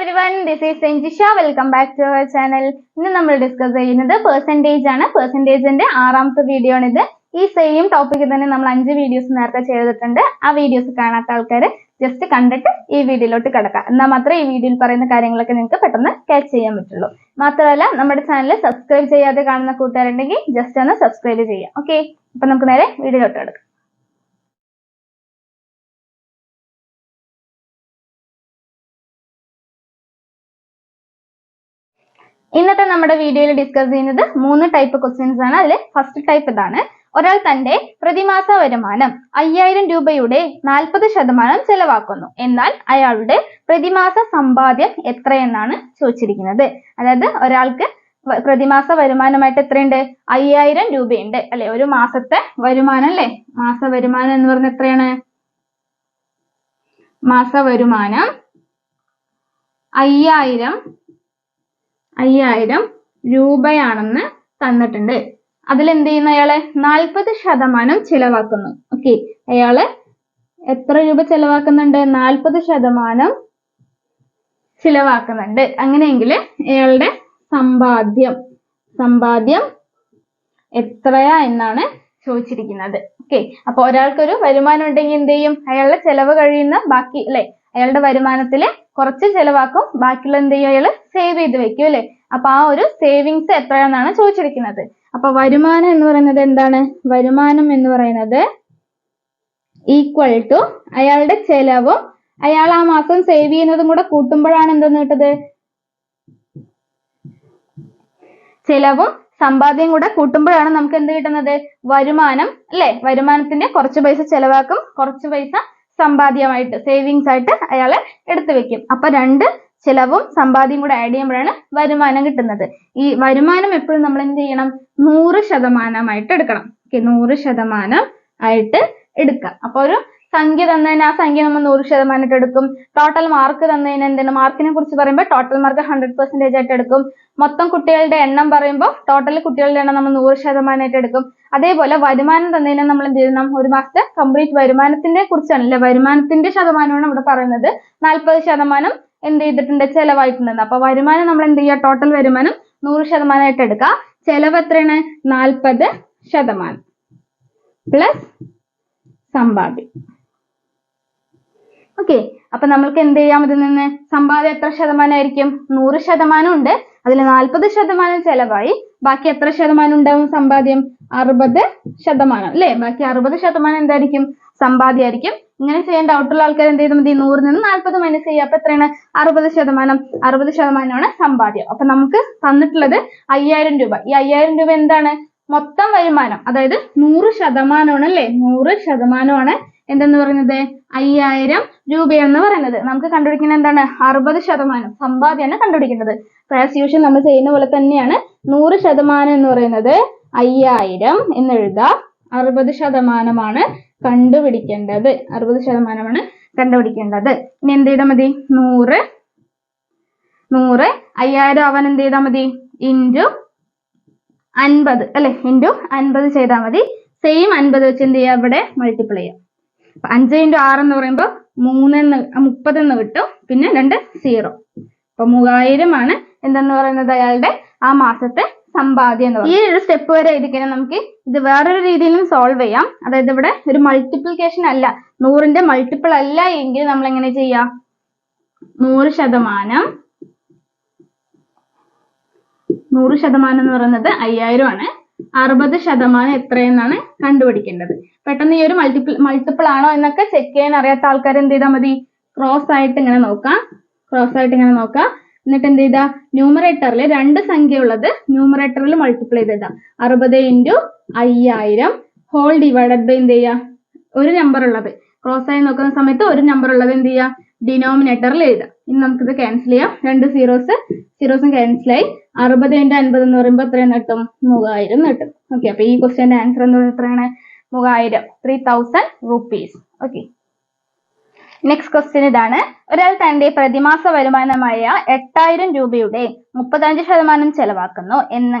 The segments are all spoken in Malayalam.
Every one this is സെഞ്ചിഷ welcome back to our channel ഇന്ന് നമ്മൾ ഡിസ്കസ് ചെയ്യുന്നത് പെർസെന്റേജ് ആണ്. പെർസെന്റേജിന്റെ ആറാമത്തെ വീഡിയോ ആണ് ഇത്. ഈ സെയിം ടോപ്പിക്കിൽ തന്നെ നമ്മൾ അഞ്ച് വീഡിയോസ് നേരത്തെ ചെയ്തിട്ടുണ്ട്. ആ വീഡിയോസ് കാണാത്ത ആൾക്കാർ ജസ്റ്റ് കണ്ടിട്ട് ഈ വീഡിയോയിലോട്ട് കിടക്കാം. എന്നാൽ മാത്രമേ ഈ വീഡിയോയിൽ പറയുന്ന കാര്യങ്ങളൊക്കെ നിങ്ങൾക്ക് പെട്ടെന്ന് ക്യാച്ച് ചെയ്യാൻ പറ്റുള്ളൂ. മാത്രമല്ല നമ്മുടെ ചാനൽ സബ്സ്ക്രൈബ് ചെയ്യാതെ കാണുന്ന കൂട്ടുകാരുണ്ടെങ്കിൽ ജസ്റ്റ് ഒന്ന് സബ്സ്ക്രൈബ് ചെയ്യാം. ഓക്കെ അപ്പൊ നമുക്ക് നേരെ വീഡിയോയിലോട്ട് കിടക്കാം. ഇന്നത്തെ നമ്മുടെ വീഡിയോയിൽ ഡിസ്കസ് ചെയ്യുന്നത് മൂന്ന് ടൈപ്പ് ക്വസ്റ്റ്യൻസ് ആണ്. അതിൽ ഫസ്റ്റ് ടൈപ്പ് ഇതാണ്. ഒരാൾ തന്റെ പ്രതിമാസ വരുമാനം അയ്യായിരം രൂപയുടെ നാൽപ്പത് ശതമാനം ചെലവാക്കുന്നു. എന്നാൽ അയാളുടെ പ്രതിമാസ സമ്പാദ്യം എത്രയെന്നാണ് ചോദിച്ചിരിക്കുന്നത്. അതായത് ഒരാൾക്ക് പ്രതിമാസ വരുമാനമായിട്ട് എത്രയുണ്ട്? അയ്യായിരം രൂപയുണ്ട്. അല്ലെ ഒരു മാസത്തെ വരുമാനം അല്ലെ? മാസ വരുമാനം എന്ന് പറഞ്ഞ എത്രയാണ്? മാസ വരുമാനം അയ്യായിരം അയ്യായിരം രൂപയാണെന്ന് തന്നിട്ടുണ്ട്. അതിൽ എന്ത് ചെയ്യുന്നു അയാൾ? നാൽപ്പത് ശതമാനം ചിലവാക്കുന്നു. ഓക്കെ അയാൾ എത്ര രൂപ ചിലവാക്കുന്നുണ്ട്? നാൽപ്പത് ശതമാനം ചിലവാക്കുന്നുണ്ട്. അങ്ങനെയെങ്കിൽ അയാളുടെ സമ്പാദ്യം സമ്പാദ്യം എത്രയാ എന്നാണ് ചോദിച്ചിരിക്കുന്നത്. ഓക്കെ അപ്പൊ ഒരാൾക്കൊരു വരുമാനം ഉണ്ടെങ്കിൽ എന്ത് ചെയ്യും അയാളുടെ ചെലവ് കഴിയുന്ന ബാക്കി അല്ലെ? അയാളുടെ വരുമാനത്തിൽ കുറച്ച് ചെലവാക്കും. ബാക്കിയുള്ള എന്ത് ചെയ്യും അയാൾ സേവ് ചെയ്ത് വെക്കും അല്ലെ? അപ്പൊ ആ ഒരു സേവിങ്സ് എത്രയാണെന്നാണ് ചോദിച്ചിരിക്കുന്നത്. അപ്പൊ വരുമാനം എന്ന് പറയുന്നത് എന്താണ്? വരുമാനം എന്ന് പറയുന്നത് ഈക്വൽ ടു അയാളുടെ ചെലവും അയാൾ ആ മാസം സേവ് ചെയ്യുന്നതും കൂടെ കൂട്ടുമ്പോഴാണ് എന്തെന്ന് കിട്ടത് ചെലവും സമ്പാദ്യം കൂടെ കൂട്ടുമ്പോഴാണ് നമുക്ക് എന്ത് കിട്ടുന്നത്? വരുമാനം അല്ലെ? വരുമാനത്തിന്റെ കുറച്ച് പൈസ ചെലവാക്കും. കുറച്ച് പൈസ സമ്പാദ്യമായിട്ട് സേവിങ്സ് ആയിട്ട് അയാൾ എടുത്തു വെക്കും. അപ്പൊ രണ്ട് ചിലവും സമ്പാദ്യം കൂടെ ആഡ് ചെയ്യുമ്പോഴാണ് വരുമാനം കിട്ടുന്നത്. ഈ വരുമാനം എപ്പോഴും നമ്മൾ എന്ത് ചെയ്യണം? നൂറ് ശതമാനമായിട്ട് എടുക്കണം. ഓക്കെ നൂറ് ശതമാനം ആയിട്ട് എടുക്കുക. അപ്പൊ ഒരു സംഖ്യ തന്നതിന് ആ സംഖ്യ നമ്മൾ നൂറ് ശതമാനമായിട്ട് എടുക്കും. ടോട്ടൽ മാർക്ക് തന്നതിന് എന്താണ് മാർക്കിനെ കുറിച്ച് പറയുമ്പോൾ ടോട്ടൽ മാർക്ക് ഹൺഡ്രഡ് പെർസെന്റേജ് ആയിട്ട് എടുക്കും. മൊത്തം കുട്ടികളുടെ എണ്ണം പറയുമ്പോൾ ടോട്ടൽ കുട്ടികളുടെ എണ്ണം നമ്മൾ നൂറ് ശതമാനമായിട്ട് എടുക്കും. അതേപോലെ വരുമാനം തന്നതിന് നമ്മൾ എന്ത് ചെയ്യണം? ഒരു മാസത്തെ കംപ്ലീറ്റ് വരുമാനത്തിന്റെ കുറിച്ചാണ് അല്ലെ? വരുമാനത്തിന്റെ ശതമാനമാണ് ഇവിടെ പറയുന്നത്. നാൽപ്പത് ശതമാനം എന്ത് ചെയ്തിട്ടുണ്ട്? ചെലവായിട്ടുണ്ടെന്ന് അപ്പൊ വരുമാനം നമ്മൾ എന്ത് ചെയ്യുക? ടോട്ടൽ വരുമാനം നൂറ് ശതമാനമായിട്ട് എടുക്കുക. ചെലവ് എത്രയാണ്? നാൽപ്പത് ശതമാനം. പ്ലസ് സമ്പാദ്യം. ഓക്കെ അപ്പൊ നമ്മൾക്ക് എന്ത് ചെയ്യാം ഇതിൽ നിന്ന്? സമ്പാദ്യം എത്ര ശതമാനമായിരിക്കും നൂറ് ശതമാനം ഉണ്ട്. അതിൽ നാൽപ്പത് ശതമാനം ചെലവായി. ബാക്കി എത്ര ശതമാനം ഉണ്ടാവും സമ്പാദ്യം? അറുപത് ശതമാനം. അല്ലേ? ബാക്കി അറുപത് ശതമാനം എന്തായിരിക്കും? സമ്പാദ്യമായിരിക്കും ഇങ്ങനെ ചെയ്യാൻ ഡൗട്ടുള്ള ആൾക്കാർ എന്ത് ചെയ്താൽ മതി? നൂറിൽ നിന്ന് നാൽപ്പത് മൈനസ് ചെയ്യുക. അപ്പൊ എത്രയാണ്? അറുപത് ശതമാനം. അറുപത് ശതമാനമാണ് സമ്പാദ്യം. അപ്പൊ നമുക്ക് തന്നിട്ടുള്ളത് അയ്യായിരം രൂപ. ഈ അയ്യായിരം രൂപ എന്താണ്? മൊത്തം വരുമാനം. അതായത് നൂറ് ശതമാനമാണ് അല്ലേ? നൂറ് ശതമാനമാണ് എന്തെന്ന് പറയുന്നത്? അയ്യായിരം രൂപയെന്ന് പറയുന്നത്. നമുക്ക് കണ്ടുപിടിക്കുന്നത് എന്താണ്? അറുപത് ശതമാനം. സമ്പാദ്യമാണ് കണ്ടുപിടിക്കുന്നത് ആസ് യൂഷ്വൽ നമ്മൾ ചെയ്യുന്ന പോലെ തന്നെയാണ് നൂറ് ശതമാനം എന്ന് പറയുന്നത് അയ്യായിരം എന്ന് എഴുതുക അറുപത് ശതമാനമാണ് കണ്ടുപിടിക്കേണ്ടത്. അറുപത് ശതമാനമാണ് കണ്ടുപിടിക്കേണ്ടത്. ഇനി എന്ത് ചെയ്താൽ മതി? നൂറ്. നൂറ്. അയ്യായിരം അവൻ എന്ത് ചെയ്താൽ മതി? ഇന്റു അൻപത്. അല്ലെ? ഇന്റു അൻപത് ചെയ്താൽ മതി. സെയിം അൻപത് വെച്ച് എന്ത് ചെയ്യുക ഇവിടെ മൾട്ടിപ്ലൈ ചെയ്യാം. അഞ്ച് ഇന്റു ആറ് എന്ന് പറയുമ്പോൾ മൂന്നെന്ന് മുപ്പതെന്ന് കിട്ടും. പിന്നെ രണ്ട് സീറോ. അപ്പൊ മൂവായിരം ആണ് എന്തെന്ന് പറയുന്നത് അയാളുടെ ആ മാസത്തെ സമ്പാദ്യം എന്ന് പറയുന്നത്. ഈ ഒരു സ്റ്റെപ്പ് വരെ എഴുതിക്കഴിഞ്ഞാൽ നമുക്ക് ഇത് വേറൊരു രീതിയിലും സോൾവ് ചെയ്യാം. അതായത് ഇവിടെ ഒരു മൾട്ടിപ്ലിക്കേഷൻ അല്ല. നൂറിന്റെ മൾട്ടിപ്പിൾ അല്ല എങ്കിൽ നമ്മൾ എങ്ങനെ ചെയ്യാം? നൂറ് ശതമാനം നൂറ് ശതമാനം എന്ന് പറയുന്നത് അയ്യായിരം ആണ് അറുപത് ശതമാനം എത്രയെന്നാണ് കണ്ടുപിടിക്കേണ്ടത്. പെട്ടെന്ന് ഈ ഒരു മൾട്ടിപ്പിൾ മൾട്ടിപ്പിൾ ആണോ എന്നൊക്കെ ചെക്ക് ചെയ്യാൻ അറിയാത്ത ആൾക്കാർ എന്ത് ചെയ്താൽ മതി? ക്രോസ് ആയിട്ട് ഇങ്ങനെ നോക്കാം. ക്രോസ് ആയിട്ട് ഇങ്ങനെ നോക്കാം. എന്നിട്ട് എന്ത് ചെയ്താ? ന്യൂമറേറ്ററിൽ രണ്ട് സംഖ്യ ഉള്ളത് ന്യൂമറേറ്ററിൽ മൾട്ടിപ്ലൈ ചെയ്താ അറുപത് ഇന്റു അയ്യായിരം ഹോൾ ഡിവൈഡഡ് ബൈ എന്ത് ചെയ്യുക ഒരു നമ്പർ ഉള്ളത്. ക്രോസ് ആയി നോക്കുന്ന സമയത്ത് ഒരു നമ്പർ ഉള്ളത് എന്ത് ചെയ്യുക ഡിനോമിനേറ്ററിൽ എഴുതാം. ഇനി നമുക്കിത് ക്യാൻസൽ ചെയ്യാം. രണ്ട് സീറോസ് സീറോസും ക്യാൻസൽ ആയി. അറുപത് ഇന്റു അൻപത് എന്ന് പറയുമ്പോൾ എത്രയാണ് കിട്ടും? മൂവായിരം കിട്ടും. ഓക്കെ അപ്പൊ ഈ ക്വസ്റ്റ്യന്റെ ആൻസർ എന്ന് പറയുന്നത് എത്രയാണ്? മൂവായിരം. Three thousand rupees okay next question ഇതാണ്. ഒരാൾ തന്റെ പ്രതിമാസ വരുമാനമായ എട്ടായിരം രൂപയുടെ മുപ്പത്തഞ്ച് ശതമാനം ചെലവാക്കുന്നു എന്ന്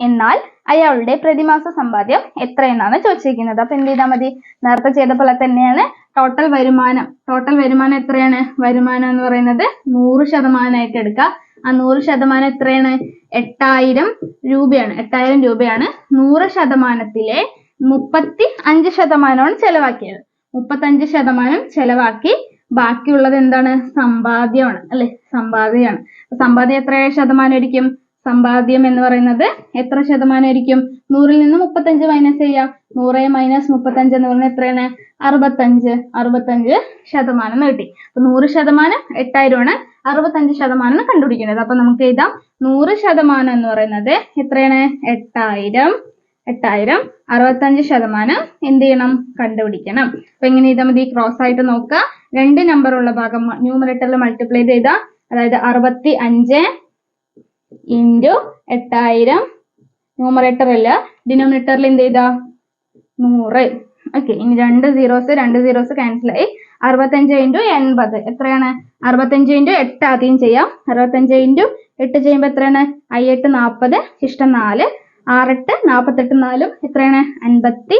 എന്നാൽ അയാളുടെ പ്രതിമാസ സമ്പാദ്യം എത്രയെന്നാണ് ചോദിച്ചിരിക്കുന്നത്. അപ്പൊ എന്ത് ചെയ്താൽ മതി? നേരത്തെ ചെയ്ത പോലെ തന്നെയാണ് ടോട്ടൽ വരുമാനം. ടോട്ടൽ വരുമാനം എത്രയാണ്? വരുമാനം എന്ന് പറയുന്നത് നൂറ് ശതമാനമായിട്ട് എടുക്കുക. ആ നൂറ് ശതമാനം എത്രയാണ്? എട്ടായിരം രൂപയാണ്. എട്ടായിരം രൂപയാണ് നൂറ് ശതമാനത്തിലെ മുപ്പത്തി അഞ്ച് ശതമാനമാണ് ചെലവാക്കിയത്. മുപ്പത്തഞ്ച് ശതമാനം ചെലവാക്കി ബാക്കിയുള്ളത് എന്താണ്? സമ്പാദ്യമാണ്. അല്ലെ? സമ്പാദ്യമാണ്. സമ്പാദ്യം എത്ര ശതമാനമായിരിക്കും സമ്പാദ്യം എന്ന് പറയുന്നത് എത്ര ശതമാനമായിരിക്കും നൂറിൽ നിന്ന് മുപ്പത്തഞ്ച് മൈനസ് ചെയ്യാം. നൂറ് മൈനസ് മുപ്പത്തഞ്ച് എന്ന് പറയുന്നത് എത്രയാണ്? അറുപത്തഞ്ച്. അറുപത്തഞ്ച് ശതമാനം കിട്ടി. അപ്പൊ നൂറ് ശതമാനം എട്ടായിരമാണ് അറുപത്തഞ്ച് ശതമാനം എന്ന് കണ്ടുപിടിക്കേണ്ടത് അപ്പൊ നമുക്ക് എഴുതാം. നൂറ് ശതമാനം എന്ന് പറയുന്നത് എത്രയാണ്? എട്ടായിരം. എട്ടായിരം. അറുപത്തഞ്ച് ശതമാനം എന്ത് ചെയ്യണം? കണ്ടുപിടിക്കണം. അപ്പൊ എങ്ങനെ ചെയ്താൽ മതി ക്രോസ് ആയിട്ട് നോക്കുക. രണ്ട് നമ്പർ ഉള്ള ഭാഗം ന്യൂമറേറ്ററിൽ മൾട്ടിപ്ലൈ ചെയ്താൽ അതായത് അറുപത്തി അഞ്ച് ഇന്റു എട്ടായിരം. ന്യൂമറേറ്റർ അല്ല. ഡിനോമിനേറ്ററിൽ എന്ത് ചെയ്താ? നൂറ്. ഓക്കെ ഇനി രണ്ട് സീറോസ് രണ്ട് സീറോസ് ക്യാൻസൽ ആയി. അറുപത്തഞ്ച് ഇന്റു എൺപത്. എത്രയാണ്? അറുപത്തഞ്ച് ഇന്റു എട്ട് ആദ്യം ചെയ്യാം. അറുപത്തഞ്ച് ഇന്റു എട്ട് ചെയ്യുമ്പോൾ എത്രയാണ്? അയ്യെട്ട് നാൽപ്പത് ഇഷ്ടം നാല്. ആറെട്ട് നാൽപ്പത്തെട്ട് നാലും. എത്രയാണ്? അൻപത്തി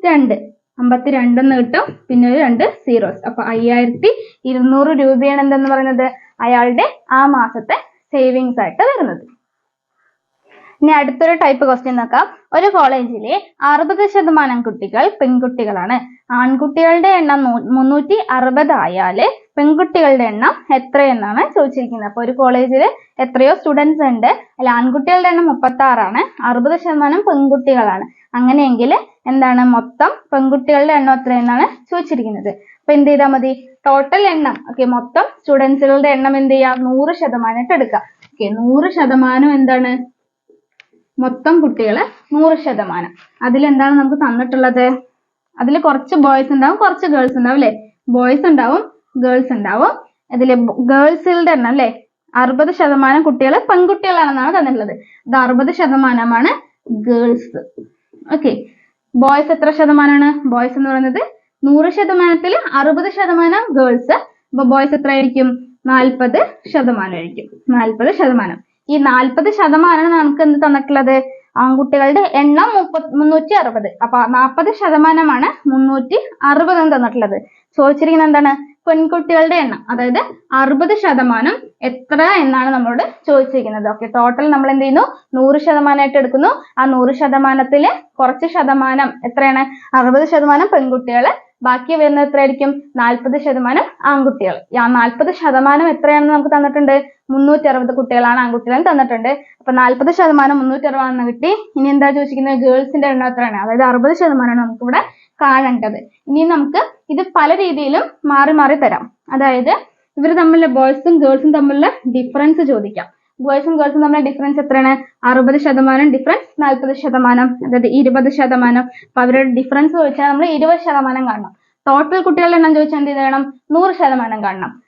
രണ്ട് അമ്പത്തി രണ്ടെന്ന് കിട്ടും. പിന്നെ ഒരു രണ്ട് സീറോസ് അപ്പൊ അയ്യായിരത്തി ഇരുന്നൂറ് രൂപയാണ് എന്തെന്ന് പറയുന്നത്? അയാളുടെ ആ മാസത്തെ സേവിങ്സ് ആയിട്ട് വരുന്നത്. ഇനി അടുത്തൊരു ടൈപ്പ് ക്വസ്റ്റ്യൻ നോക്കാം. ഒരു കോളേജിലെ അറുപത് ശതമാനം കുട്ടികൾ പെൺകുട്ടികളാണ്. ആൺകുട്ടികളുടെ എണ്ണം മുന്നൂറ്റി അറുപത് ആയാൽ പെൺകുട്ടികളുടെ എണ്ണം എത്രയെന്നാണ് ചോദിച്ചിരിക്കുന്നത്. അപ്പൊ ഒരു കോളേജിൽ എത്രയോ സ്റ്റുഡൻസ് ഉണ്ട്. അല്ല ആൺകുട്ടികളുടെ എണ്ണം മുപ്പത്തി ആറാണ് അറുപത് ശതമാനം പെൺകുട്ടികളാണ്. അങ്ങനെയെങ്കിൽ എന്താണ് മൊത്തം പെൺകുട്ടികളുടെ എണ്ണം എത്രയെന്നാണ് ചോദിച്ചിരിക്കുന്നത്. അപ്പൊ എന്ത് ചെയ്താൽ മതി? ടോട്ടൽ എണ്ണം. ഓക്കെ മൊത്തം സ്റ്റുഡൻസുകളുടെ എണ്ണം എന്ത് ചെയ്യാം? നൂറ് ശതമാനമായിട്ട് എടുക്കാം. ഓക്കെ നൂറ് ശതമാനം എന്താണ്? മൊത്തം കുട്ടികൾ നൂറ് ശതമാനം. അതിലെന്താണ് നമുക്ക് തന്നിട്ടുള്ളത്? അതിൽ കുറച്ച് ബോയ്സ് ഉണ്ടാവും കുറച്ച് ഗേൾസ് ഉണ്ടാവും അല്ലെ? ബോയ്സ് ഉണ്ടാവും ഗേൾസ് ഉണ്ടാവും. അതിൽ ഗേൾസുകളുടെ എണ്ണം അല്ലെ? അറുപത് ശതമാനം കുട്ടികൾ പെൺകുട്ടികളാണെന്നാണ് തന്നിട്ടുള്ളത്. ഇത് അറുപത് ശതമാനമാണ് ഗേൾസ് ഓക്കെ ബോയ്സ് എത്ര ശതമാനമാണ്? ബോയ്സ് എന്ന് പറയുന്നത് നൂറ് ശതമാനത്തിൽ അറുപത് ശതമാനം ഗേൾസ് അപ്പൊ ബോയ്സ് എത്രയായിരിക്കും? നാൽപ്പത് ശതമാനമായിരിക്കും. നാൽപ്പത് ശതമാനം. ഈ നാൽപ്പത് ശതമാനം നമുക്ക് എന്ത് തന്നിട്ടുള്ളത്? ആൺകുട്ടികളുടെ എണ്ണം മുപ്പത് മുന്നൂറ്റി അറുപത്. അപ്പൊ നാൽപ്പത് ശതമാനമാണ് മുന്നൂറ്റി അറുപത് എന്ന് തന്നിട്ടുള്ളത്. ചോദിച്ചിരിക്കുന്നത് എന്താണ്? പെൺകുട്ടികളുടെ എണ്ണം. അതായത് അറുപത് ശതമാനം എത്ര എന്നാണ് നമ്മളോട് ചോദിച്ചിരിക്കുന്നത്. ഓക്കെ ടോട്ടൽ നമ്മൾ എന്ത് ചെയ്യുന്നു? നൂറ് ശതമാനമായിട്ട് എടുക്കുന്നു. ആ നൂറ് ശതമാനത്തിൽ കുറച്ച് ശതമാനം എത്രയാണ്? അറുപത് ശതമാനം പെൺകുട്ടികൾ ബാക്കി വരുന്നത് എത്രയായിരിക്കും? നാൽപ്പത് ശതമാനം ആൺകുട്ടികൾ. നാൽപ്പത് ശതമാനം എത്രയാണെന്ന് നമുക്ക് തന്നിട്ടുണ്ട്? മുന്നൂറ്റി അറുപത് കുട്ടികളാണ് ആൺകുട്ടികളെന്ന് തന്നിട്ടുണ്ട്. അപ്പൊ നാൽപ്പത് ശതമാനം മുന്നൂറ്റി അറുപതാണെന്ന് കിട്ടി. ഇനി എന്താ ചോദിച്ചിരിക്കുന്നത്? ഗേൾസിന്റെ എണ്ണം എത്രയാണ് അതായത് അറുപത് ശതമാനമാണ് നമുക്ക് ഇവിടെ കാണേണ്ടത്. ഇനി നമുക്ക് ഇത് പല രീതിയിലും മാറി മാറി തരാം. അതായത് ഇവർ തമ്മിലുള്ള ബോയ്സും ഗേൾസും തമ്മിലുള്ള ഡിഫറൻസ് ചോദിക്കാം. ബോയ്സും ഗേൾസും തമ്മിലുള്ള ഡിഫറൻസ് എത്രയാണ്? അറുപത് ശതമാനം ഡിഫറൻസ് നാൽപ്പത് ശതമാനം. അതായത് ഇരുപത് ശതമാനം. അപ്പൊ അവരുടെ ഡിഫറൻസ് ചോദിച്ചാൽ നമ്മൾ ഇരുപത് ശതമാനം കാണണം. ടോട്ടൽ കുട്ടികളുടെ എണ്ണം ചോദിച്ചാൽ എന്ത് ചെയ്യണം നൂറ് ശതമാനം കാണണം.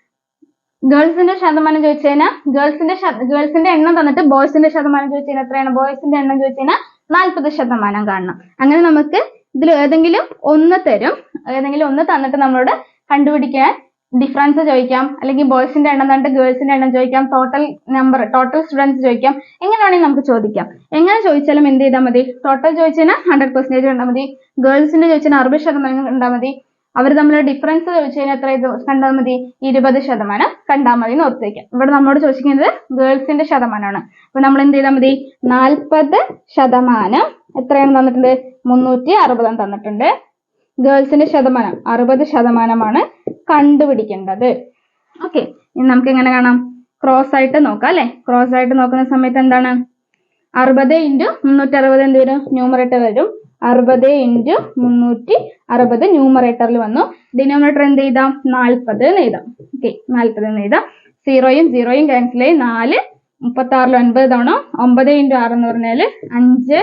ഗേൾസിന്റെ ശതമാനം ചോദിച്ചു കഴിഞ്ഞാൽ ഗേൾസിന്റെ ഗേൾസിന്റെ എണ്ണം തന്നിട്ട് ബോയ്സിന്റെ ശതമാനം ചോദിച്ചു കഴിഞ്ഞാൽ എത്രയാണ്? ബോയ്സിന്റെ എണ്ണം ചോദിച്ചു കഴിഞ്ഞാൽ നാൽപ്പത് ശതമാനം കാണണം. അങ്ങനെ നമുക്ക് ഇതിൽ ഏതെങ്കിലും ഒന്ന് തരും. ഏതെങ്കിലും ഒന്ന് തന്നിട്ട് നമ്മളോട് കണ്ടുപിടിക്കാൻ ഡിഫറൻസ് ചോദിക്കാം. അല്ലെങ്കിൽ ബോയ്സിന്റെ എണ്ണം കണ്ട് ഗേൾസിന്റെ എണ്ണം ചോദിക്കാം. ടോട്ടൽ നമ്പർ ടോട്ടൽ സ്റ്റുഡൻസ് ചോദിക്കാം. എങ്ങനെയാണെങ്കിൽ നമുക്ക് ചോദിക്കാം. എങ്ങനെ ചോദിച്ചാലും എന്ത് ചെയ്താൽ മതി? ടോട്ടൽ ചോദിച്ചാൽ ഹൺഡ്രഡ് പെർസെന്റേജ് കണ്ടാൽ മതി. ഗേൾസിന്റെ ചോദിച്ചാൽ അറുപത് ശതമാനം കണ്ടാൽ മതി. അവർ തമ്മിലുള്ള ഡിഫറൻസ് ചോദിച്ചു കഴിഞ്ഞാൽ എത്ര കണ്ടാൽ മതി? ഇരുപത് ശതമാനം കണ്ടാൽ മതി എന്ന് ഓർത്തേക്കാം ഇവിടെ നമ്മളോട് ചോദിക്കുന്നത് ഗേൾസിന്റെ ശതമാനമാണ്. അപ്പൊ നമ്മൾ എന്ത് ചെയ്താൽ മതി? നാൽപ്പത് ശതമാനം എത്രയാണ് തന്നിട്ടുണ്ട്? മുന്നൂറ്റി അറുപതാണ് തന്നിട്ടുണ്ട്. ഗേൾസിന്റെ ശതമാനം അറുപത് ശതമാനമാണ്. കണ്ടുപിടിക്കേണ്ടത്. ഓക്കെ ഇനി നമുക്ക് എങ്ങനെ കാണാം? ക്രോസ് ആയിട്ട് നോക്കാം അല്ലെ? ക്രോസ് ആയിട്ട് നോക്കുന്ന സമയത്ത് എന്താണ്? അറുപത് ഇന്റു മുന്നൂറ്റി അറുപത് എന്ത് വരും? ന്യൂമറേറ്റർ വരും. അറുപത് ഇന്റു മുന്നൂറ്റി അറുപത് ന്യൂമറേറ്ററിൽ വന്നു. ഡിനോമിനേറ്റർ എന്ത് ചെയ്താം നാൽപ്പത് എന്ന് എഴുതാം. ഓക്കെ നാൽപ്പത് എന്ന് എഴുതാം. സീറോയും സീറോയും ക്യാൻസൽ ആയി നാല് മുപ്പത്തി ആറിൽ ഒൻപത് തവണ. ഒമ്പത് ഇന്റു ആറ് എന്ന് പറഞ്ഞാൽ അഞ്ച്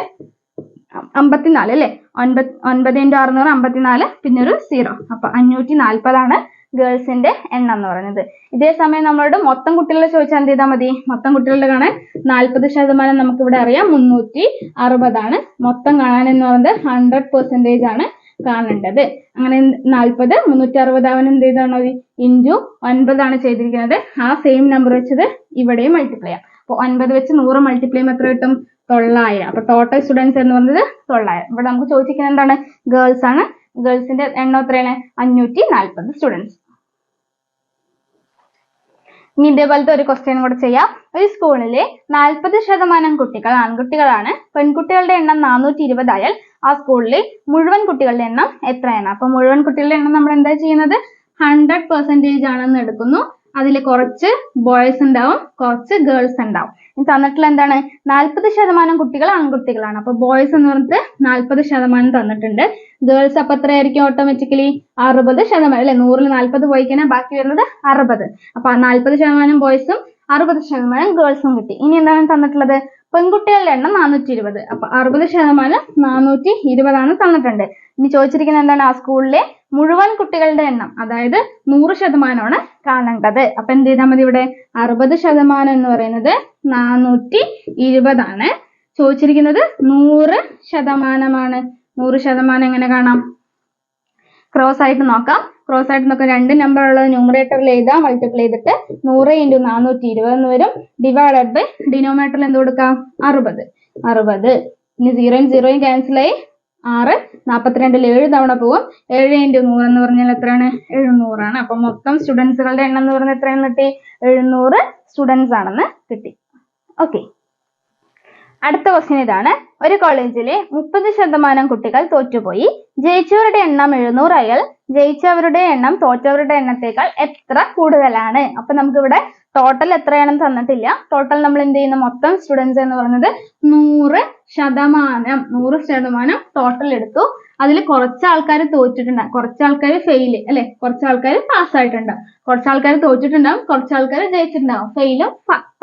അമ്പത്തിനാല് അല്ലേ? ഒൻപത് ഒൻപത് ഇന്റു ആറ് എന്ന് പറഞ്ഞാൽ അമ്പത്തിനാല് പിന്നെ ഒരു സീറോ അപ്പൊ അഞ്ഞൂറ്റി നാൽപ്പതാണ് ഗേൾസിന്റെ എണ്ണം എന്ന് പറയുന്നത്. ഇതേ സമയം നമ്മളോട് മൊത്തം കുട്ടികളെ ചോദിച്ചാൽ എന്ത് ചെയ്താൽ മതി? മൊത്തം കുട്ടികളുടെ കാണാൻ നാൽപ്പത് ശതമാനം നമുക്ക് ഇവിടെ അറിയാം. മുന്നൂറ്റി അറുപതാണ്. മൊത്തം കാണാൻ എന്ന് പറയുന്നത് ഹൺഡ്രഡ് പെർസെന്റേജ് ആണ് കാണേണ്ടത്. അങ്ങനെ നാൽപ്പത് മുന്നൂറ്റി അറുപത് അവൻ എന്ത് ചെയ്താണ് ഇന്റു ഒൻപതാണ് ചെയ്തിരിക്കുന്നത്. ആ സെയിം നമ്പർ വെച്ചത് ഇവിടെയും മൾട്ടിപ്ലൈ ചെയ്യാം. അപ്പൊ ഒൻപത് വെച്ച് നൂറ് മൾട്ടിപ്ലൈ ചെയ്യുമ്പോൾ എത്ര കിട്ടും? തൊള്ളായിരം. അപ്പൊ ടോട്ടൽ സ്റ്റുഡൻസ് എന്ന് പറയുന്നത് തൊള്ളായിരം. ഇവിടെ നമുക്ക് ചോദിച്ചിരിക്കുന്നത് എന്താണ്? ഗേൾസ് ആണ്. ഗേൾസിന്റെ എണ്ണം എത്രയാണ്? അഞ്ഞൂറ്റി നാൽപ്പത് സ്റ്റുഡൻസ് ഇനി ഇതേപോലത്തെ ഒരു ക്വസ്റ്റ്യൻ കൂടെ ചെയ്യാം. ഒരു സ്കൂളിലെ നാൽപ്പത് ശതമാനം കുട്ടികൾ ആൺകുട്ടികളാണ്. പെൺകുട്ടികളുടെ എണ്ണം നാനൂറ്റി ഇരുപതായാൽ ആ സ്കൂളിലെ മുഴുവൻ കുട്ടികളുടെ എണ്ണം എത്രയാണ്? അപ്പൊ മുഴുവൻ കുട്ടികളുടെ എണ്ണം നമ്മൾ എന്താ ചെയ്യുന്നത്? ഹൺഡ്രഡ് പെർസെന്റേജ് ആണെന്ന് എടുക്കുന്നു. അതിൽ കുറച്ച് ബോയ്സ് ഉണ്ടാവും കുറച്ച് ഗേൾസ് ഉണ്ടാവും. തന്നിട്ടുള്ള എന്താണ്? നാൽപ്പത് ശതമാനം കുട്ടികൾ ആൺകുട്ടികളാണ്. അപ്പൊ ബോയ്സ് എന്ന് പറഞ്ഞിട്ട് നാൽപ്പത് ശതമാനം തന്നിട്ടുണ്ട്. ഗേൾസ് അപ്പൊ എത്രയായിരിക്കും ഓട്ടോമാറ്റിക്കലി അറുപത് ശതമാനം. അല്ലെ? നൂറിൽ നാൽപ്പത് പോയി കഴിഞ്ഞാൽ ബാക്കി വരുന്നത് അറുപത്. അപ്പൊ നാൽപ്പത് ശതമാനം ബോയ്സും അറുപത് ശതമാനം ഗേൾസും കിട്ടി. ഇനി എന്താണ് തന്നിട്ടുള്ളത്? പെൺകുട്ടികളുടെ എണ്ണം നാനൂറ്റി ഇരുപത് അപ്പൊ അറുപത് ശതമാനം നാനൂറ്റി ഇരുപതാണ് തന്നിട്ടുണ്ട്. ഇനി ചോദിച്ചിരിക്കുന്നത് എന്താണ്? ആ സ്കൂളിലെ മുഴുവൻ കുട്ടികളുടെ എണ്ണം അതായത് നൂറ് ശതമാനമാണ് കാണേണ്ടത്. അപ്പൊ എന്ത് ചെയ്താൽ മതി ഇവിടെ? അറുപത് ശതമാനം എന്ന് പറയുന്നത് നാനൂറ്റി ഇരുപതാണ്. ചോദിച്ചിരിക്കുന്നത് നൂറ് ശതമാനമാണ്. നൂറ് ശതമാനം എങ്ങനെ കാണാം? ക്രോസ് ആയിട്ട് നോക്കാം. ക്രോസ് ആയിട്ട് നോക്കാം. രണ്ട് നമ്പർ ഉള്ളത് ന്യൂമറേറ്ററിൽ എഴുതാം. മൾട്ടിപ്ലൈ ചെയ്തിട്ട് നൂറ് ഇന്റു നാനൂറ്റി ഇരുപത് എന്ന് വരും. ഡിവൈഡഡ് ബൈ ഡിനോമിനേറ്ററിൽ എന്ത് കൊടുക്കാം? അറുപത്. അറുപത്. ഇനി സീറോയും സീറോയും ക്യാൻസൽ ആയി. ആറ് നാൽപ്പത്തിരണ്ടിൽ ഏഴ് തവണ പോകും. ഏഴ് ഇന്റു നൂറ് എന്ന് പറഞ്ഞാൽ എത്രയാണ്? എഴുന്നൂറാണ്. അപ്പൊ മൊത്തം സ്റ്റുഡൻസുകളുടെ എണ്ണം എന്ന് പറഞ്ഞാൽ എത്രയാണ് കിട്ടി? എഴുന്നൂറ് സ്റ്റുഡൻസ് ആണെന്ന് കിട്ടി. ഓക്കെ. അടുത്ത ക്വസ്റ്റ്യൻ ഇതാണ്. ഒരു കോളേജിലെ മുപ്പത് ശതമാനം കുട്ടികൾ തോറ്റുപോയി. ജയിച്ചവരുടെ എണ്ണം എഴുന്നൂറായാൽ ജയിച്ചവരുടെ എണ്ണം തോറ്റവരുടെ എണ്ണത്തേക്കാൾ എത്ര കൂടുതലാണ്? അപ്പൊ നമുക്കിവിടെ ടോട്ടൽ എത്രയാണെന്ന് തന്നിട്ടില്ല. ടോട്ടൽ നമ്മൾ എന്ത് ചെയ്യുന്നു? മൊത്തം സ്റ്റുഡൻസ് എന്ന് പറയുന്നത് നൂറ് ശതമാനം നൂറ് ശതമാനം ടോട്ടൽ എടുത്തു. അതിൽ കുറച്ച് ആൾക്കാർ തോറ്റിട്ടുണ്ട്. കുറച്ച് ആൾക്കാർ ഫെയിൽ അല്ലെ? കുറച്ച് ആൾക്കാർ പാസ് ആയിട്ടുണ്ട്. കുറച്ച് ആൾക്കാർ തോറ്റിട്ടുണ്ടാവും കുറച്ച് ആൾക്കാർ ജയിച്ചിട്ടുണ്ടാവും. ഫെയിലും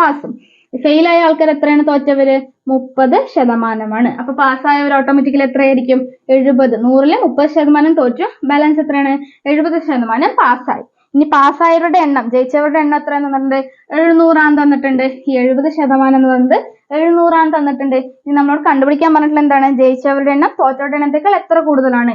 പാസും ഫെയിൽ ആയ ആൾക്കാർ എത്രയാണ്? തോറ്റവര്? മുപ്പത് ശതമാനമാണ്. അപ്പൊ പാസ്സായവർ ഓട്ടോമാറ്റിക്കലി എത്രയായിരിക്കും? എഴുപത്. നൂറിൽ മുപ്പത് ശതമാനം തോറ്റു. ബാലൻസ് എത്രയാണ്? എഴുപത് ശതമാനം പാസ്സായി ഇനി പാസ്സായവരുടെ എണ്ണം ജയിച്ചവരുടെ എണ്ണം എത്രയാന്ന് തന്നിട്ടുണ്ട് എഴുന്നൂറാണ് തന്നിട്ടുണ്ട്. ഈ എഴുപത് ശതമാനം എന്ന് പറയുന്നത് എഴുന്നൂറാണ് തന്നിട്ടുണ്ട്. ഇനി നമ്മളോട് കണ്ടുപിടിക്കാൻ പറഞ്ഞിട്ടുള്ള എന്താണ്? ജയിച്ചവരുടെ എണ്ണം തോറ്റവരുടെ എണ്ണത്തേക്കാൾ എത്ര കൂടുതലാണ്?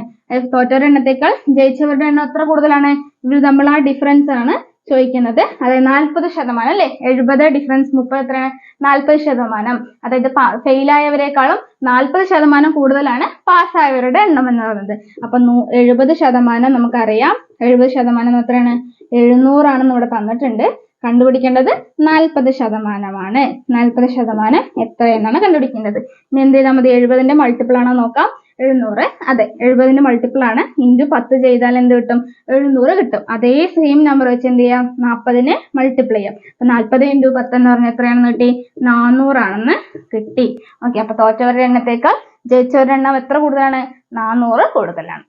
തോറ്റവരുടെ എണ്ണത്തേക്കാൾ ജയിച്ചവരുടെ എണ്ണം എത്ര കൂടുതലാണ്? ഇവർ ആ ഡിഫറൻസ് ആണ് ചോദിക്കുന്നത്. അതായത് നാൽപ്പത് ശതമാനം അല്ലെ? എഴുപത് ഡിഫറൻസ് മുപ്പത് എത്ര? നാൽപ്പത് ശതമാനം. അതായത് ഫെയിൽ ആയവരെക്കാളും നാൽപ്പത് ശതമാനം കൂടുതലാണ് പാസ്സായവരുടെ എണ്ണം എന്ന് പറയുന്നത്. അപ്പൊ എഴുപത് ശതമാനം നമുക്കറിയാം. എഴുപത് ശതമാനം എത്രയാണ്? എഴുന്നൂറാണെന്ന് ഇവിടെ തന്നിട്ടുണ്ട്. കണ്ടുപിടിക്കേണ്ടത് നാൽപ്പത് ശതമാനമാണ്. നാൽപ്പത് ശതമാനം എത്ര എന്നാണ് കണ്ടുപിടിക്കേണ്ടത്. ഇനി എന്ത് ചെയ്താൽ മതി? എഴുപതിന്റെ മൾട്ടിപ്പിൾ ആണോ നോക്കാം. എഴുന്നൂറ്. അതെ എഴുപതിന്റെ മൾട്ടിപ്പിൾ ആണ്. ഇന്റു പത്ത് ചെയ്താൽ എന്ത് കിട്ടും? എഴുന്നൂറ് കിട്ടും. അതേ സെയിം നമ്പർ വെച്ച് എന്ത് ചെയ്യാം? നാൽപ്പതിനെ മൾട്ടിപ്ലൈ ചെയ്യാം. അപ്പൊ നാൽപ്പത് ഇന്റു പത്ത് എന്ന് പറഞ്ഞാൽ എത്രയാണെന്ന് കിട്ടി? നാനൂറാണെന്ന് കിട്ടി. ഓക്കെ അപ്പൊ തോറ്റവരുടെ എണ്ണത്തേക്കാൾ ജയിച്ചവരുടെ എണ്ണം എത്ര കൂടുതലാണ്? നാനൂറ് കൂടുതലാണ്.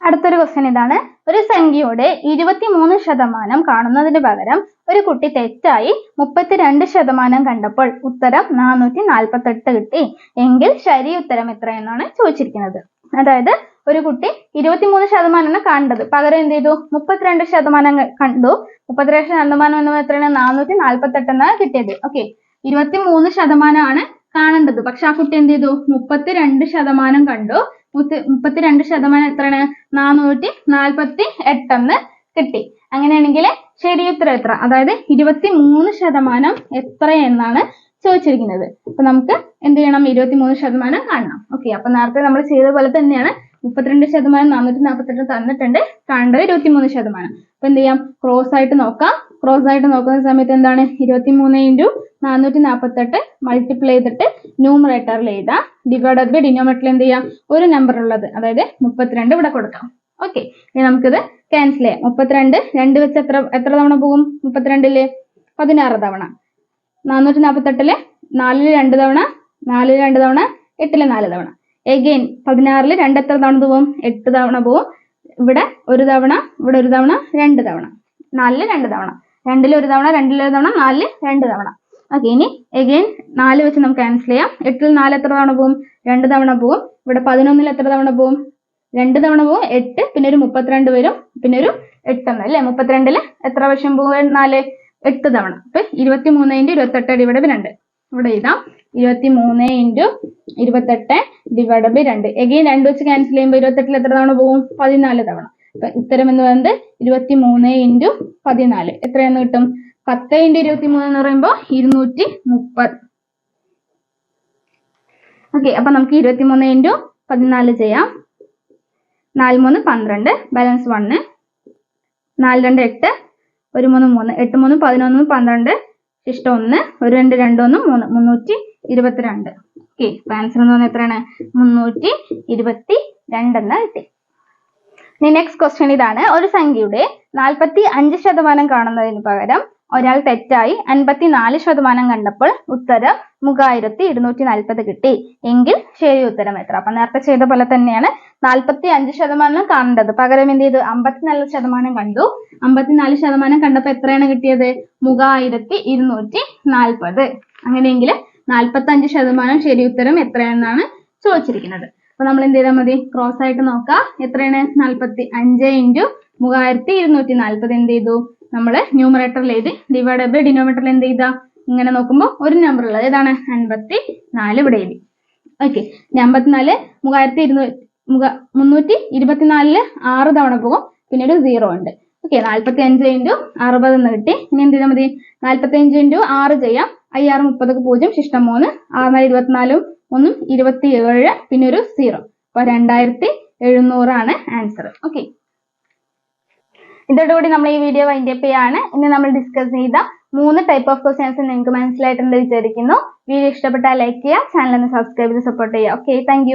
അടുത്തൊരു ക്വസ്റ്റ്യൻ ഇതാണ്. ഒരു സംഖ്യയുടെ ഇരുപത്തിമൂന്ന് ശതമാനം കാണുന്നതിന് പകരം ഒരു കുട്ടി തെറ്റായി മുപ്പത്തിരണ്ട് ശതമാനം കണ്ടപ്പോൾ ഉത്തരം നാനൂറ്റി നാൽപ്പത്തെട്ട് കിട്ടി. എങ്കിൽ ശരി ഉത്തരം എത്ര എന്നാണ് ചോദിച്ചിരിക്കുന്നത്. അതായത് ഒരു കുട്ടി ഇരുപത്തിമൂന്ന് ശതമാനമാണ് കണ്ടത്. പകരം എന്ത് ചെയ്തു? മുപ്പത്തിരണ്ട് ശതമാനം കണ്ടു. മുപ്പത്തിരണ്ട് ശതമാനം എന്ന് എത്രയാണ് നാനൂറ്റി നാൽപ്പത്തെട്ട് എന്നാണ് കിട്ടിയത്. ഓക്കെ ഇരുപത്തിമൂന്ന് ശതമാനമാണ് കാണേണ്ടത്. പക്ഷെ ആ കുട്ടി എന്ത് ചെയ്തു? മുപ്പത്തിരണ്ട് ശതമാനം കണ്ടു. മുപ്പത്തി- മുപ്പത്തിരണ്ട് ശതമാനം എത്രയാണ്? നാനൂറ്റി നാൽപ്പത്തി എട്ടെന്ന് കിട്ടി. അങ്ങനെയാണെങ്കിൽ ശരി ഉത്തരം എത്ര? അതായത് ഇരുപത്തി മൂന്ന് ശതമാനം എത്ര എന്നാണ് ചോദിച്ചിരിക്കുന്നത്. അപ്പൊ നമുക്ക് എന്ത് ചെയ്യണം? ഇരുപത്തി മൂന്ന് ശതമാനം കാണണം. ഓക്കെ അപ്പൊ നേരത്തെ നമ്മൾ ചെയ്ത പോലെ തന്നെയാണ് മുപ്പത്തിരണ്ട് ശതമാനം നാനൂറ്റി നാൽപ്പത്തെട്ട് തന്നിട്ടുണ്ട്. കാണേണ്ടത് ഇരുപത്തി മൂന്ന് ശതമാനം. അപ്പൊ എന്ത് ചെയ്യാം? ക്രോസ് ആയിട്ട് നോക്കാം. ക്രോസ് ആയിട്ട് നോക്കുന്ന സമയത്ത് എന്താണ്? ഇരുപത്തി മൂന്ന് ഇന്റു നാനൂറ്റി നാൽപ്പത്തെട്ട് മൾട്ടിപ്ലൈ ചെയ്തിട്ട് ന്യൂമറേറ്ററിൽ എഴുതാം. ഡിവൈഡഡ് ബൈ ഡിനോമേറ്ററിൽ എന്ത് ചെയ്യാം? ഒരു നമ്പർ ഉള്ളത്. അതായത് മുപ്പത്തിരണ്ട് ഇവിടെ കൊടുക്കാം. ഓക്കെ ഇനി നമുക്കിത് ക്യാൻസൽ ചെയ്യാം. മുപ്പത്തിരണ്ട് രണ്ട് വെച്ച് എത്ര എത്ര തവണ പോകും? മുപ്പത്തിരണ്ടിൽ? പതിനാറ് തവണ. നാനൂറ്റി നാൽപ്പത്തെട്ടിൽ നാലിൽ രണ്ട് തവണ നാലിൽ രണ്ട് തവണ എട്ടിൽ നാല് തവണ. എഗെയിൻ പതിനാറിൽ രണ്ട് എത്ര തവണ പോവും? എട്ട് തവണ പോവും. ഇവിടെ ഒരു തവണ ഇവിടെ ഒരു തവണ രണ്ട് തവണ. നാലിൽ രണ്ട് തവണ. രണ്ടിൽ ഒരു തവണ രണ്ടിൽ ഒരു തവണ നാലിൽ രണ്ട് തവണ. ഓക്കെ ഇനി എഗെയിൻ നാല് വെച്ച് നമുക്ക് ക്യാൻസൽ ചെയ്യാം. എട്ടിൽ നാല് എത്ര തവണ പോവും? രണ്ട് തവണ പോവും. ഇവിടെ പതിനൊന്നിൽ എത്ര തവണ പോവും? രണ്ട് തവണ പോവും. എട്ട് പിന്നെ ഒരു മുപ്പത്തിരണ്ട് വരും. പിന്നെ ഒരു എട്ടെന്ന് അല്ലേ? മുപ്പത്തിരണ്ടിൽ എത്ര വശം പോവും? നാല് എട്ട് തവണ. അപ്പൊ ഇരുപത്തി മൂന്നിന്റെ ഇരുപത്തെട്ട് ഡിവൈഡ് രണ്ട്. ഇവിടെ എഴുതാം. ഇരുപത്തി മൂന്ന് ഇന്റു ഇരുപത്തെട്ട് ഡിവൈഡ് ബൈ രണ്ട്. എഗെയിൻ രണ്ട് വെച്ച് ക്യാൻസൽ ചെയ്യുമ്പോൾ ഇരുപത്തെട്ടിൽ എത്ര തവണ പോകും? പതിനാല് തവണ. അപ്പൊ ഉത്തരം എന്ന് പറയുന്നത് ഇരുപത്തി മൂന്ന് ഇന്റു പതിനാല്. എത്രയെന്ന് കിട്ടും? പത്ത് ഇന്റു ഇരുപത്തി മൂന്ന് എന്ന് പറയുമ്പോൾ ഇരുന്നൂറ്റി മുപ്പത് ഓക്കെ അപ്പൊ നമുക്ക് ഇരുപത്തി മൂന്ന് ഇന്റു പതിനാല് ചെയ്യാം. നാല് മൂന്ന് പന്ത്രണ്ട് ബാലൻസ് വണ്ണ് നാല് രണ്ട് എട്ട്. ഒരു മൂന്ന് മൂന്ന്. എട്ട് മൂന്ന് പതിനൊന്ന് പന്ത്രണ്ട്. ശിഷ്ടം ഒന്ന് ഒരു രണ്ട് രണ്ട് ഒന്ന് മൂന്ന് മുന്നൂറ്റി ഇരുപത്തിരണ്ട്. ഓക്കെ ആൻസർ എന്ന് പറഞ്ഞാൽ എത്രയാണ്? മുന്നൂറ്റി ഇരുപത്തി രണ്ടെന്ന് കിട്ടി. ഇനി നെക്സ്റ്റ് ക്വസ്റ്റ്യൻ ഇതാണ്. ഒരു സംഖ്യയുടെ നാൽപ്പത്തി അഞ്ച് ശതമാനം കാണുന്നതിന് പകരം ഒരാൾ തെറ്റായി അൻപത്തിനാല് ശതമാനം കണ്ടപ്പോൾ ഉത്തരം മൂവായിരത്തി ഇരുന്നൂറ്റി നാൽപ്പത് കിട്ടി. എങ്കിൽ ശരി ഉത്തരം എത്ര? അപ്പൊ നേരത്തെ ചെയ്ത പോലെ തന്നെയാണ് നാൽപ്പത്തി അഞ്ച് ശതമാനം കാണേണ്ടത്. പകരം എന്ത് ചെയ്തു? അമ്പത്തിനാല് ശതമാനം കണ്ടു. അമ്പത്തിനാല് ശതമാനം കണ്ടപ്പോൾ എത്രയാണ് കിട്ടിയത്? മൂവായിരത്തി ഇരുന്നൂറ്റി നാൽപ്പത് അങ്ങനെയെങ്കിൽ നാൽപ്പത്തി അഞ്ച് ശതമാനം ശരി ഉത്തരം എത്രയാണെന്നാണ് ചോദിച്ചിരിക്കുന്നത്. അപ്പൊ നമ്മൾ എന്ത് ചെയ്താൽ മതി? ക്രോസ് ആയിട്ട് നോക്കാം. എത്രയാണ്? നാൽപ്പത്തി അഞ്ച് ഇന്റു മൂവായിരത്തി ഇരുന്നൂറ്റി നാൽപ്പത് എന്ത് ചെയ്തു? നമ്മൾ ന്യൂമറേറ്ററിൽ എഴുതി ഡിവൈഡ് ബൈ ഡിനോമേറ്ററിൽ എന്ത് ചെയ്താ? ഇങ്ങനെ നോക്കുമ്പോൾ ഒരു നമ്പർ ഉള്ളത്. ഏതാണ് അൻപത്തി നാല് ഇവിടെ എഴുതി. ഓക്കെ അമ്പത്തിനാല് മൂവായിരത്തി ഇരുന്നൂറ്റി മുക മുന്നൂറ്റി ഇരുപത്തിനാലിൽ ആറ് തവണ പോകും. പിന്നെ ഒരു സീറോ ഉണ്ട്. ഓക്കെ നാൽപ്പത്തി അഞ്ച് ഇന്റു അറുപത് എന്ന് കിട്ടി. ഇനി എന്ത് ചെയ്താൽ മതി? നാൽപ്പത്തി അഞ്ച് ഇന്റു ആറ് ചെയ്യാം. അയ്യാറ് മുപ്പതൊക്കെ പൂജ്യം ശിഷ്ടം മൂന്ന് ആറ് നാല് ഇരുപത്തിനാലും ഒന്നും ഇരുപത്തി ഏഴ് പിന്നെ ഒരു സീറോ അപ്പൊ രണ്ടായിരത്തി എഴുന്നൂറാണ് ആൻസർ ഓക്കെ ഇതോടുകൂടി നമ്മൾ ഈ വീഡിയോ വൈൻഡ് അപ്പ് ചെയ്യാണ്. ഇന്ന് നമ്മൾ ഡിസ്കസ് ചെയ്ത മൂന്ന് ടൈപ്പ് ഓഫ് ക്വസ്റ്റ്യൻസ് നിങ്ങൾക്ക് മനസ്സിലായിട്ടുണ്ട് വിചാരിക്കുന്നു. വീഡിയോ ഇഷ്ടപ്പെട്ടാൽ ലൈക്ക് ചെയ്യുക ചാനൽ ഒന്ന് സബ്സ്ക്രൈബ് ചെയ്ത് സപ്പോർട്ട് ചെയ്യുക. Okay thank